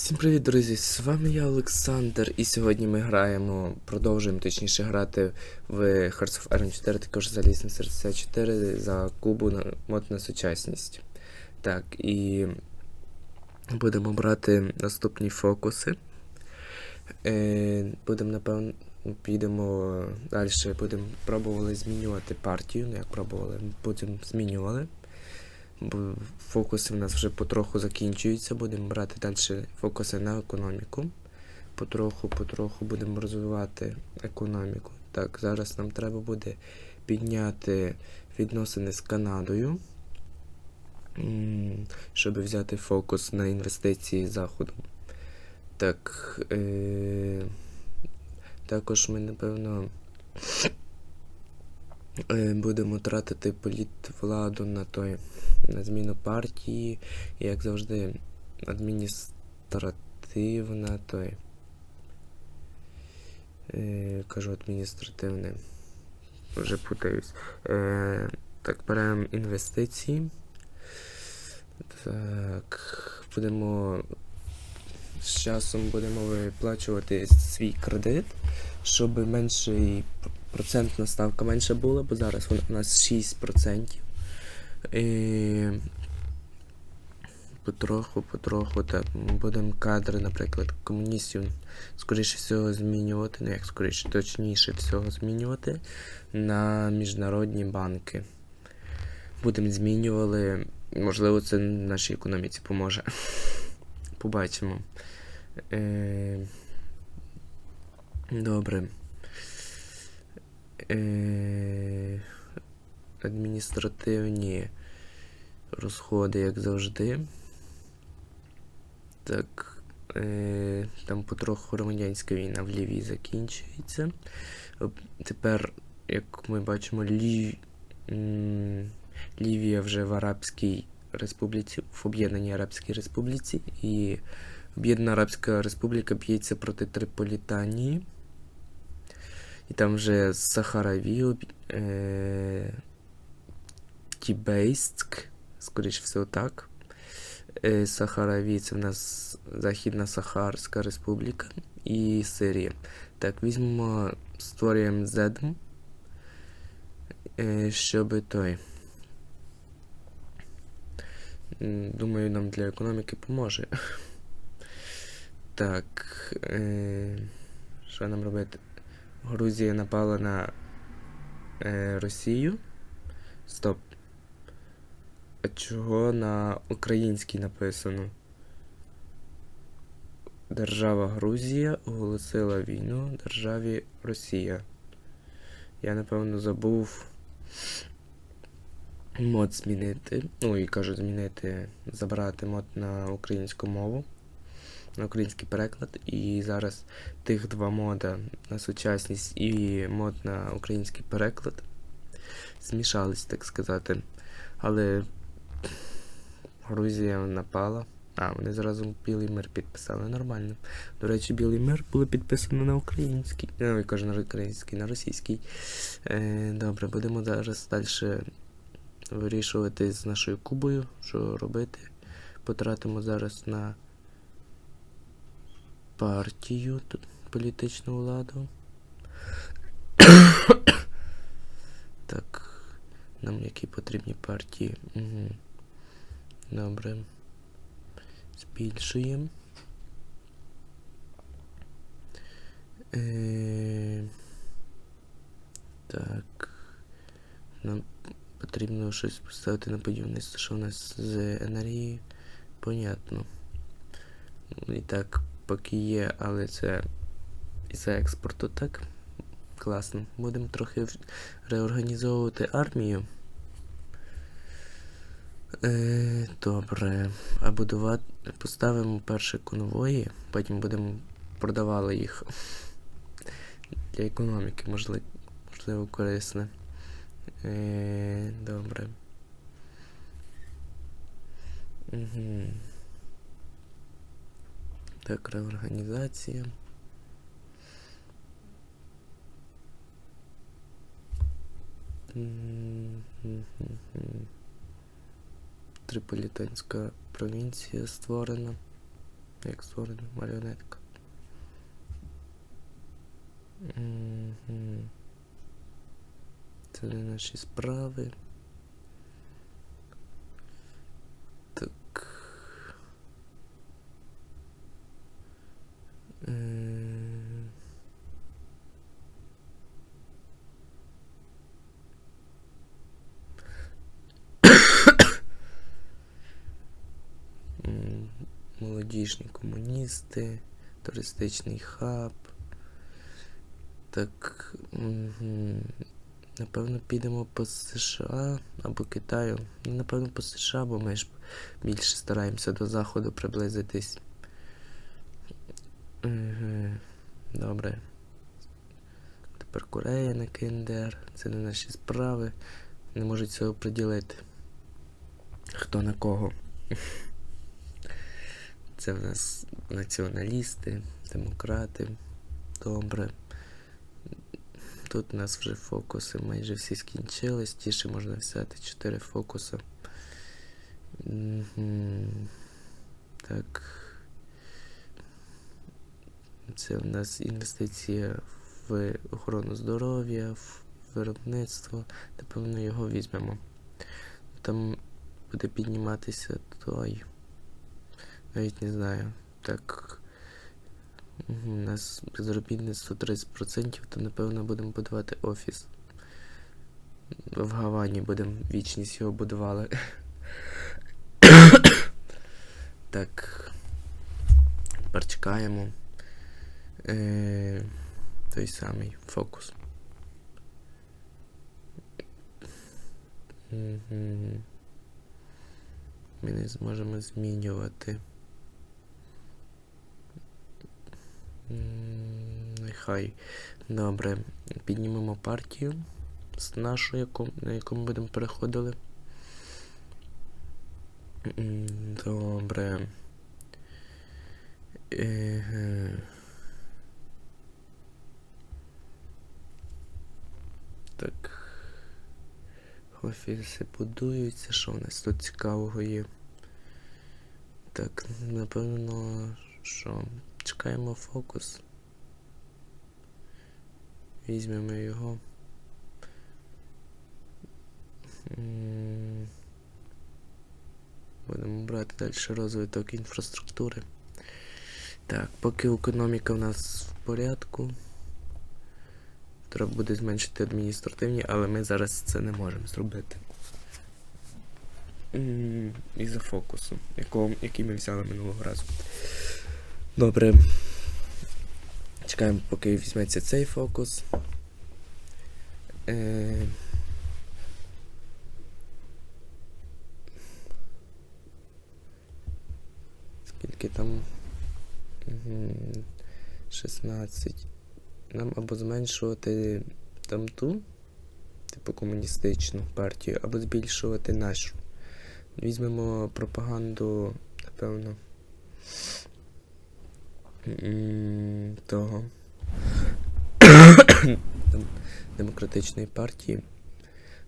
Всім привіт, друзі! З вами я Олександр, і сьогодні ми граємо, продовжуємо точніше грати в Hearts of Iron 4, також Залізне серця 4 за кубу на мод на сучасність. Так, і будемо брати наступні фокуси. Е, будемо, напевно, підемо далі, будемо пробували змінювати партію. Ну, як пробували, будемо змінювали. Фокуси в нас вже потроху закінчуються. Будемо брати далі фокуси на економіку. Потроху, потроху будемо розвивати економіку. Так, зараз нам треба буде підняти відносини з Канадою, щоб взяти фокус на інвестиції Заходу. Так, е- також ми, напевно. Е, Будемо тратити політвладу на той на зміну партії, і, як завжди, адміністративна той. Е, кажу адміністративне. Вже путаюсь. Е, так, беремо інвестиції. Так, будемо з часом будемо виплачувати свій кредит, щоб менший процентна ставка менша була, бо зараз у нас 6%. І потроху, потроху так, будемо кадри, наприклад, комуністів, скоріше всього, змінювати, ну як скоріше, точніше всього змінювати на міжнародні банки. Будемо змінювали, можливо, це нашій економіці поможе. Побачимо. Е... Добре. Е... Адміністративні розходи, як завжди. Так. Е... Там потроху громадянська війна в Лівії закінчується. Тепер, як ми бачимо, Лів... Лівія вже в Арабській Республіці, в Об'єднаній Арабській Республіці, і Об'єднана Арабська Республіка б'ється проти Триполітанії. І там вже Сахараві, об- е, Тібейськ, скоріше всього так. Е, Сахараві це в нас Західна Сахарська Республіка і Сирія. Так, візьмемо, створюємо ZEDM, е, щоб той. Думаю, нам для економіки поможе. Так. Е, що нам робити? Грузія напала на е, Росію. Стоп. А чого на українській написано? Держава Грузія оголосила війну державі Росія. Я напевно забув мод змінити. Ну і кажу змінити, забрати мод на українську мову, на український переклад. І зараз тих два мода на сучасність і мод на український переклад змішались, так сказати. Але Грузія напала. А, вони зразу Білий мир підписали нормально. До речі, Білий мир було підписано на український. Ну, кажу на український, на російський. Е, добре, будемо зараз далі вирішувати з нашою Кубою, що робити. Потратимо зараз на партію, тут політичну владу. так, нам які потрібні партії. Угу. Добре. Збільшуємо. Е, так. Нам потрібно щось поставити на будівництво, що у нас з енергією. Понятно. Ну, І так, поки є, але це із-за експорту так. Класно. Будемо трохи реорганізовувати армію. Е, добре. А будувати. Поставимо перші конвої, потім будемо продавали їх для економіки, можливо, можливо корисне. Е, добре. Угу. Так, реорганізація. Триполітанська провінція створена. як створена маріонетка. Це не наші справи. Так. М. М, Молодіжні комуністи, туристичний хаб. Так. Напевно, підемо по США або Китаю. Ну, напевно, по США, бо ми ж більше стараємося до заходу приблизитись. Добре. Тепер Корея на КНДР. Це не наші справи. Не можуть цього приділити. Хто на кого. Це в нас націоналісти, демократи. Добре. Тут у нас вже фокуси майже всі скінчились. Ті ще можна взяти 4 фокуси. Так. Це в нас інвестиція в охорону здоров'я, в виробництво. Напевно, його візьмемо. Там буде підніматися той. Навіть не знаю. Так. У нас безробітництво 30%, то напевно будемо будувати офіс. В Гавані будемо вічність його будували. так. Тепер чекаємо. Е, той самий фокус. Ми не зможемо змінювати. М, Нехай. Добре. Піднімемо партію з нашу, на яку ми будемо переходили. Добре. Так. Офіси будуються. Що у нас тут цікавого є? Так, напевно, що? Чекаємо фокус. Візьмемо його. Будемо брати далі розвиток інфраструктури. Так, поки економіка в нас в порядку. Треба буде зменшити адміністративні, але ми зараз це не можемо зробити. М, Із-за фокусу, якого, який ми взяли минулого разу. Добре. Чекаємо, поки візьметься цей фокус. Е... Скільки там? 16. Нам або зменшувати там ту, типу комуністичну партію, або збільшувати нашу. Візьмемо пропаганду, напевно. Того. Демократичної партії.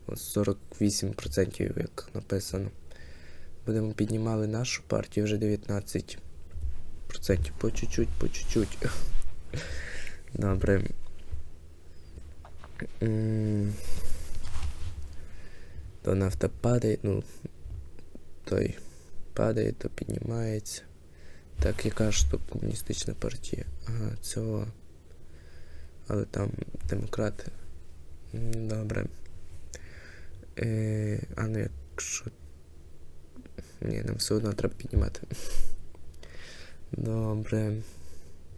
Ось 48%, як написано. Будемо піднімали нашу партію вже 19%. По чуть-чуть, по чуть-чуть. Добре. То нафта падає, ну. Той падає, то піднімається. Так, яка ж то комуністична партія? Ага, цього. Але там демократи. Добре. Е, а ну якщо. Ні, нам все одно треба піднімати. Добре.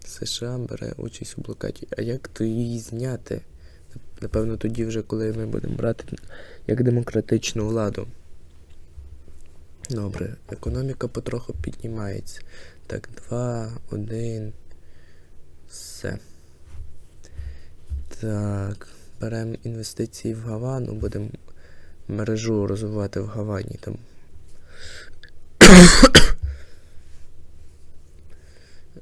США бере участь у блокаді. А як то її зняти? Напевно, тоді вже, коли ми будемо брати як демократичну владу. Добре, економіка потроху піднімається. Так, два, один. Все. Так. Беремо інвестиції в Гавану, будемо мережу розвивати в Гавані там.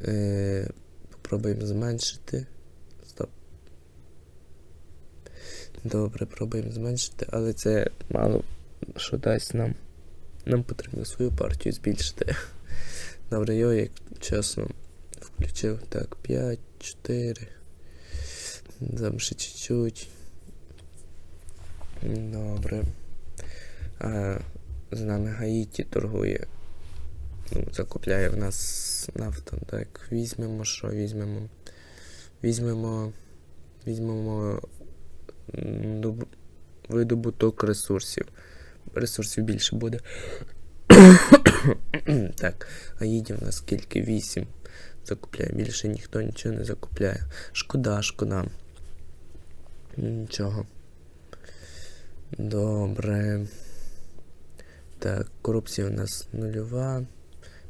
е, попробуємо зменшити. Стоп. Добре, пробуємо зменшити, але це мало що дасть нам. Нам потрібно свою партію збільшити. Добре, його, як чесно, включив. Так, 5, 4. Там ще чуть-чуть. Добре. А, з нами Гаїті торгує. Ну, закупляє в нас нафту. Так, візьмемо, що візьмемо? Візьмемо. Візьмемо доб- видобуток ресурсів. Ресурсів більше буде. так, а їдів у нас скільки? 8 закупляє. Більше ніхто нічого не закупляє. Шкода, шкода. Нічого. Добре. Так, корупція у нас нульова.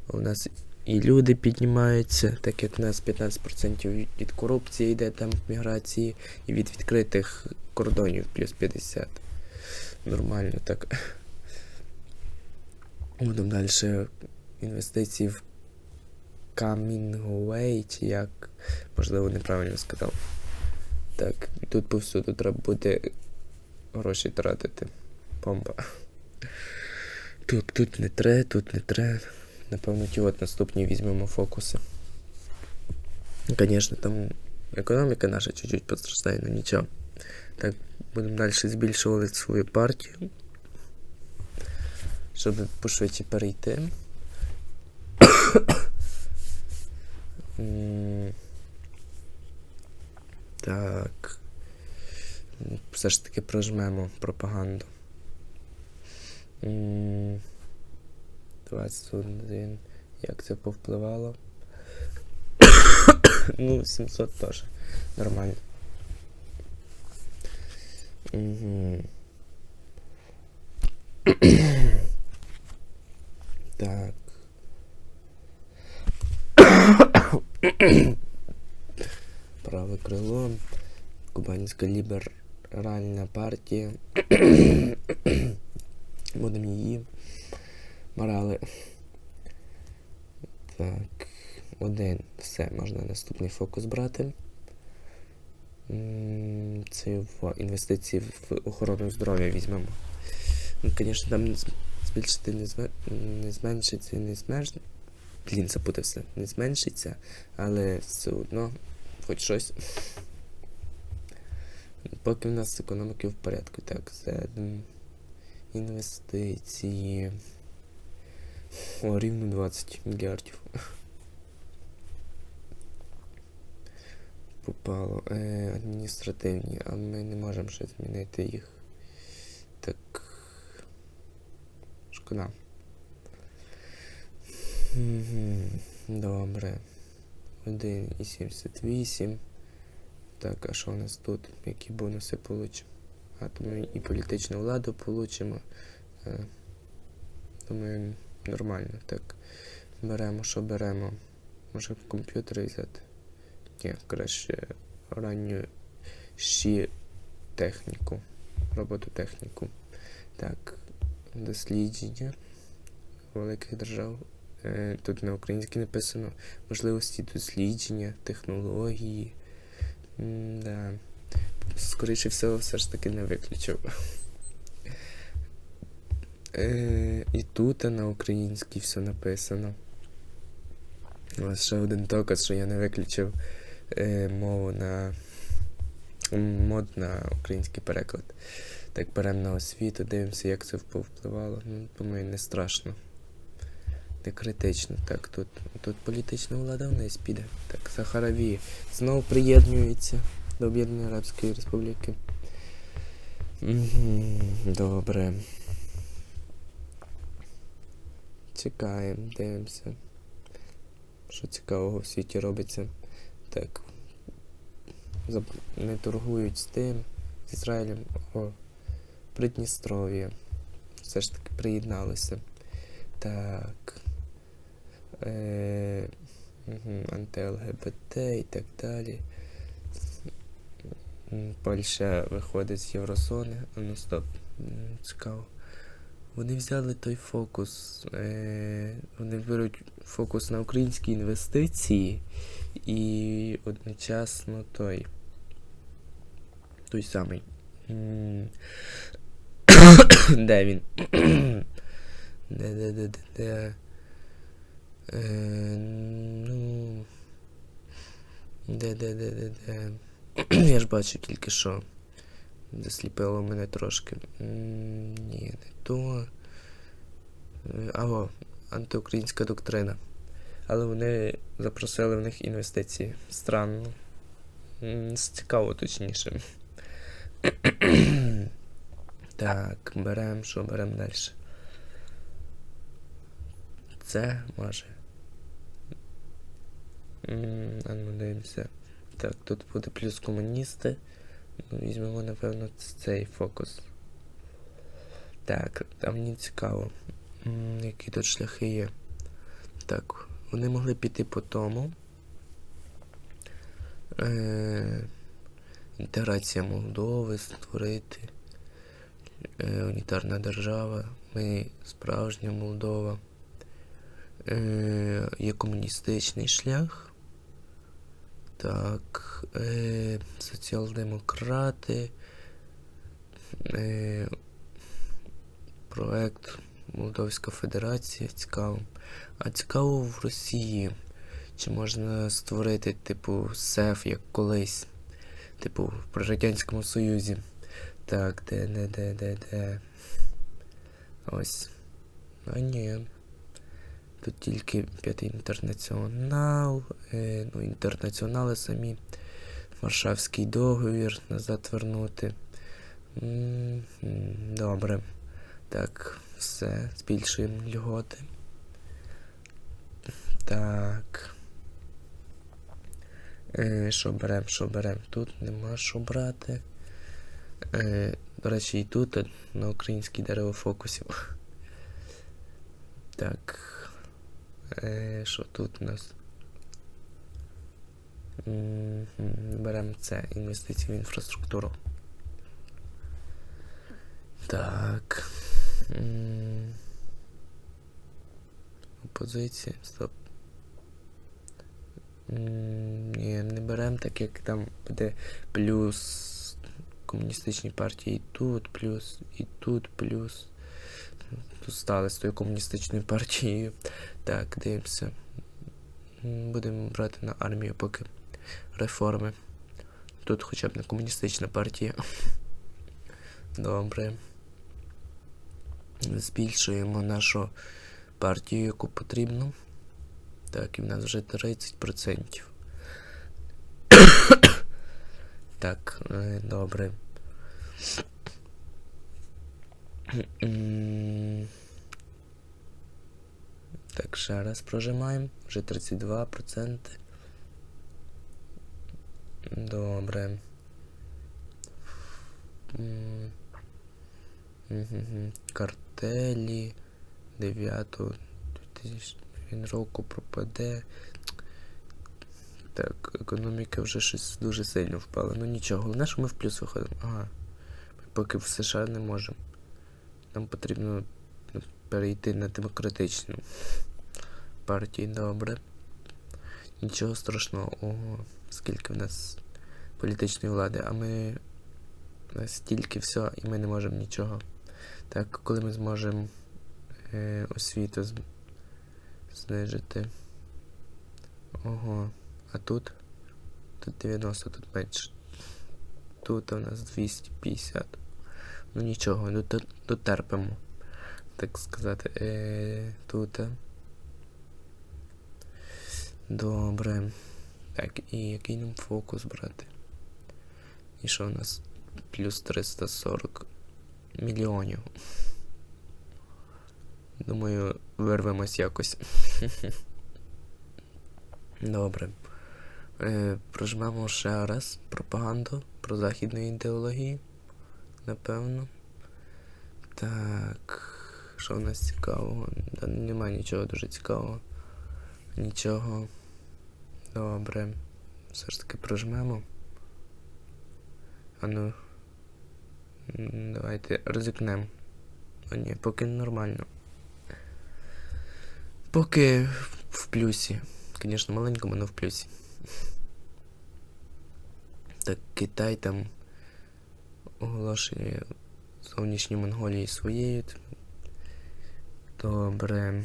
У нас і люди піднімаються, так як у нас 15% від корупції йде там міграції, і від відкритих кордонів плюс 50. Нормально так. Будемо далі інвестиції в Камінгуей, чи як, можливо, неправильно сказав. Так, тут повсюду треба буде гроші тратити. Помпа. Тут, тут не тре, тут не тре. Напевно, ті от наступні візьмемо фокуси. Звісно, там економіка наша чуть-чуть постраждає, але нічого. Так, будемо далі збільшувати свою партію. Щоб пошвидше перейти. Так. Все ж таки прожмемо пропаганду. М, 21. Як це повпливало? ну, 700 теж. Нормально. Угу. Так. Праве крило. Кубанська ліберальна партія. Будемо її. Морали. Так. Один. Все, можна наступний фокус брати. Це в інвестиції в охорону здоров'я візьмемо. Ну, звісно, там збільшити не, зме... не зменшиться, не зменш... Блін, запутався. Не зменшиться, але все одно хоч щось. Поки в нас економіки в порядку. Так, це інвестиції. О, рівно 20 мільярдів. Попало. Е, адміністративні, а ми не можемо ще змінити їх. Так. Шкода. Добре. 1,78. Так, а що у нас тут? Які бонуси получимо? А то ми і політичну владу получимо. Е, Думаю, нормально. Так. Беремо, що беремо. Може комп'ютер взяти? Ні, краще ранню ще техніку. Робототехніку. Так. Дослідження великих держав. Е, Тут на українській написано можливості дослідження, технології. М-да. Скоріше всього, все ж таки не виключив. Е, і тут на українській все написано. Ось ще один доказ, що я не виключив е, мову на мод на український переклад. Так, беремо на освіту, дивимося, як це повпливало. Ну, думаю, не страшно. Не критично. Так, тут, тут політична влада вниз піде. Так, Сахараві знову приєднується до Об'єднаної Арабської Республіки. Добре. Чекаємо, дивимося. Що цікавого в світі робиться. Так. Не торгують з тим, з Ізраїлем. О, Придністров'я. Все ж таки приєдналися. Так. Е, анти-ЛГБТ і так далі. Польща виходить з Єврозони. Ну стоп. Цікаво. Вони взяли той фокус. Е, вони беруть фокус на українські інвестиції і одночасно той. Той самий. Де він? Де, де, де, де, де? Е, ну. Де, де, де, де, де. Я ж бачу тільки що. Засліпило мене трошки. Ні, не то. Е, Аго, антиукраїнська доктрина. Але вони запросили в них інвестиції. Странно. Цікаво, точніше. так, беремо, що беремо далі. Це може. А ну дивимося. Так, тут буде плюс комуністи. Ну, візьмемо, напевно, цей фокус. Так, там мені цікаво. Які тут шляхи є. Так, вони могли піти по тому. Е, інтеграція Молдови, створити. Е, унітарна держава. Ми справжня Молдова. Е, є комуністичний шлях. Так, е, соціал-демократи. Проект Молдовська Федерація. Цікаво. А цікаво в Росії. Чи можна створити, типу, СЕФ, як колись. Типу, при Радянському Союзі. Так, де, де, де, де, де. Ось. А ні. Тут тільки п'ятий інтернаціонал, е, ну, інтернаціонали самі, Варшавський договір назад вернути. Добре. Так, все, збільшуємо льготи. Так. Е, що беремо, що беремо? Тут нема що брати. Е, до речі, і тут е, на українській дерево фокусів. Так. Е, що тут у нас? Беремо це інвестиції в інфраструктуру. Так. Опозиція. Стоп. Ні, не беремо, так як там буде плюс комуністичні партії і тут, плюс, і тут, плюс. Тут стали з тою комуністичною партією. Так, дивимося. Будемо брати на армію поки реформи. Тут хоча б не комуністична партія. Добре. Збільшуємо нашу партію, яку потрібно. Так, і в нас вже 30%. Так, е, добре. Так, ще раз прожимаємо. Вже 32%. Добре. Картелі. 9 2000 він року пропаде. Так, економіка вже щось дуже сильно впала. Ну нічого, головне, що ми в плюс виходимо. Ага. Ми поки в США не можемо. Нам потрібно ну, перейти на демократичну партію. Добре. Нічого страшного. Ого, скільки в нас політичної влади, а ми. У нас все, і ми не можемо нічого. Так, коли ми зможемо е, освіту знижити. Ого. А тут? Тут 90, тут менше. Тут у нас 250. Ну нічого, ну тут, тут терпимо. Так сказати. Е, тут. Добре. Так, і який нам фокус брати? І що у нас? Плюс 340 мільйонів. Думаю, вирвемось якось. Добре. Е, прожмемо ще раз пропаганду про західної ідеології. Напевно. Так. Що в нас цікавого? Та немає нічого дуже цікавого. Нічого. Добре. Все ж таки прожмемо. А ну. Давайте ризикнемо. О, ні, поки нормально. Поки в плюсі. Звісно, маленькому, але в плюсі. Так, Китай там оголошує зовнішню Монголії своєю. Добре.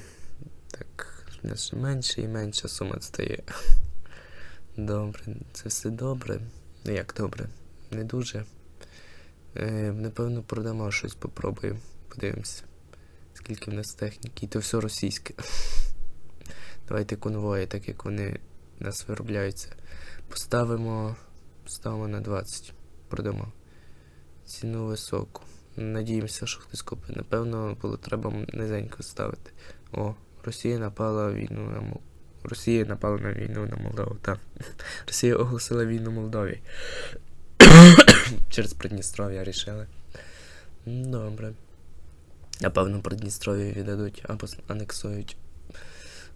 Так, нас менше і менша сума стає. Добре, це все добре. Ну як добре? Не дуже. Е, напевно, продамо щось, попробуємо. Подивимося. Скільки в нас техніки, і то все російське. Давайте конвої, так як вони у нас виробляються. Поставимо. Ставимо на 20. Продамо. Ціну високу. Надіємося, що хтось купить. Напевно, було треба низенько ставити. О, Росія напала війну на Мол... Росія напала на війну на Молдову. Так. Росія оголосила війну Молдові. Через Придністров'я рішили. Добре. Напевно, Придністров'я віддадуть або анексують.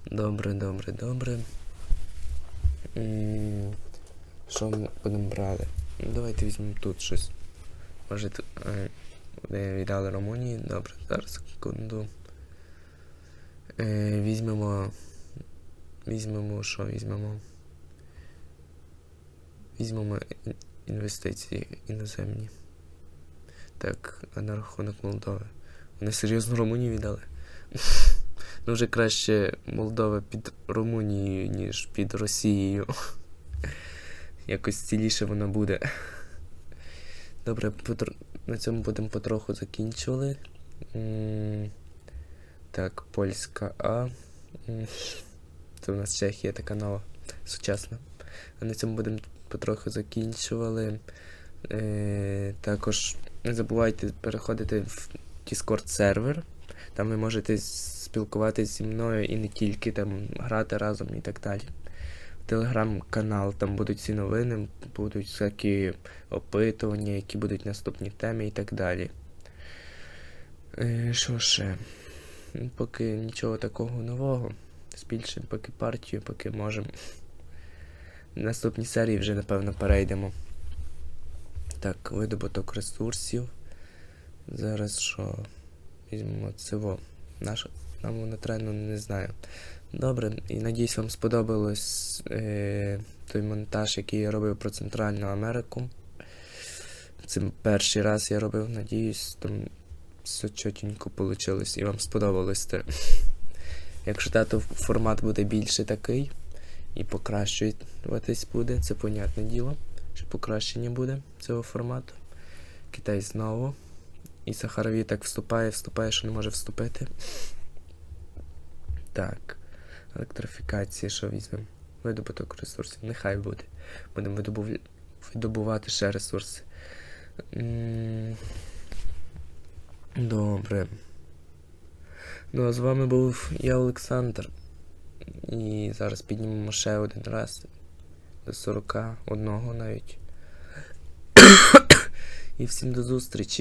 Добре, добре, добре. Що ми будемо брати? Ну, Давайте візьмемо тут щось. Може тут. е, віддали Румунії. Добре, зараз секунду. Е, візьмемо. Візьмемо що візьмемо? Візьмемо інвестиції іноземні. Так, а на рахунок Молдови. Вони серйозно Румунію віддали? Ну вже краще Молдова під Румунією, ніж під Росією. Якось ціліше вона буде. Добре, на цьому будемо потроху закінчували. Так, польська А. Це у нас Чехія така нова, сучасна. А на цьому будемо потроху закінчували. Е, також не забувайте переходити в Discord сервер. Там ви можете спілкуватися зі мною і не тільки там грати разом і так далі. Телеграм-канал, там будуть всі новини, будуть всякі опитування, які будуть наступні теми і так далі. Е, що ще? Поки нічого такого нового. Збільшимо поки партію, поки можемо. Наступні серії вже, напевно, перейдемо. Так, видобуток ресурсів. Зараз що? Візьмемо цього. Наш... Нам воно тренду не знаю. Добре, і надіюсь, вам сподобалось е... той монтаж, який я робив про Центральну Америку. Це перший раз я робив, надіюсь, там все чотенько вийшло і вам сподобалось це. Якщо тато формат буде більше такий і покращуватись буде, це понятне діло, що покращення буде цього формату. Китай знову. І Сахарові так вступає, вступає, що не може вступити. Так. Електрифікація, що візьмемо? Видобуток ресурсів. Нехай буде. Будемо видобув... видобувати ще ресурси. Добре. Ну а з вами був я, Олександр. І зараз піднімемо ще один раз. До 41 навіть. І всім до зустрічі.